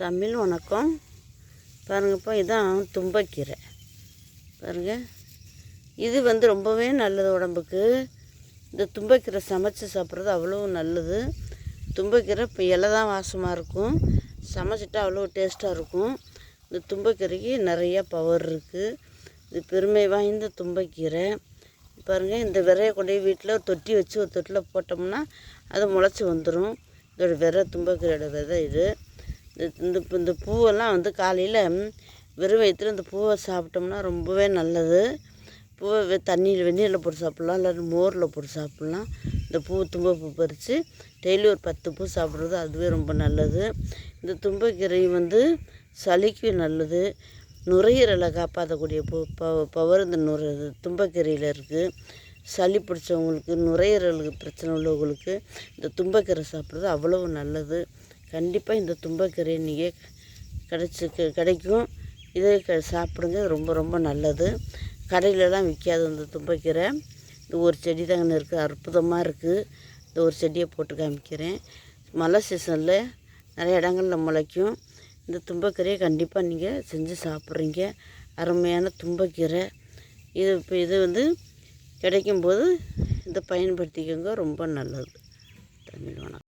தமிழ் வணக்கம். பாருங்கப்பா இதான் தும்பக்கீரை. பாருங்கள் இது வந்து ரொம்பவே நல்லது உடம்புக்கு. இந்த தும்பக்கீரை சமைச்சு சாப்பிட்றது அவ்வளோ நல்லது. தும்பக்கீரை இப்போ இலை தான் வாசமாக இருக்கும். சமைச்சிட்டா அவ்வளோ டேஸ்ட்டாக இருக்கும். இந்த தும்பக்கீரைக்கு நிறையா பவர் இருக்குது இது பெருமை வாய்ந்த தும்பக்கீரை. பாருங்கள் இந்த விரையை கொண்டு போய் வீட்டில் தொட்டி வச்சு ஒரு தொட்டியில் போட்டோம்னா அது முளைச்சி வந்துடும் இதோட விதை தும்பக்கீரையோட விதை இது. இந்த இந்த இந்த பூவெல்லாம் வந்து காலையில் வெறும் வயிற்றுல இந்த பூவை சாப்பிட்டோம்னா ரொம்பவே நல்லது. பூவை தண்ணியில் வெந்நீரில் போட்டு சாப்பிட்லாம். இல்லை மோரில் போட்டு சாப்பிட்லாம். இந்த பூ தும்பப்பூ பறித்து டெய்லி ஒரு பத்து பூ சாப்பிட்றது அதுவே ரொம்ப நல்லது. இந்த தும்பைக்கீரை வந்து சளிக்கு நல்லது. நுரையீரலை காப்பாற்றக்கூடிய பூ ப பவர் இந்த நுரை தும்பக்கீரையில் இருக்குது சளி பிடிச்சவங்களுக்கு நுரையீரலுக்கு பிரச்சனை உள்ளவங்களுக்கு இந்த தும்பக்கீரை சாப்பிட்றது அவ்வளவு நல்லது. கண்டிப்பாக இந்த தும்பக்கீரையை நீங்கள் கிடச்சி கிடைக்கும். இதை க சாப்பிடுங்க. ரொம்ப ரொம்ப நல்லது. கடையிலலாம் விற்காது இந்த தும்பக்கீரை. இது ஒரு செடி தாங்க இருக்குது அற்புதமாக இருக்குது இந்த ஒரு செடியை போட்டு காமிக்கிறேன். மழை சீசனில் நிறைய இடங்களில் முளைக்கும். இந்த தும்பக்கீரையை கண்டிப்பாக நீங்கள் செஞ்சு சாப்பிட்றீங்க. அருமையான தும்பக்கீரை. இது இப்போ இது வந்து கிடைக்கும்போது இதை பயன்படுத்திக்கோங்க. ரொம்ப நல்லது.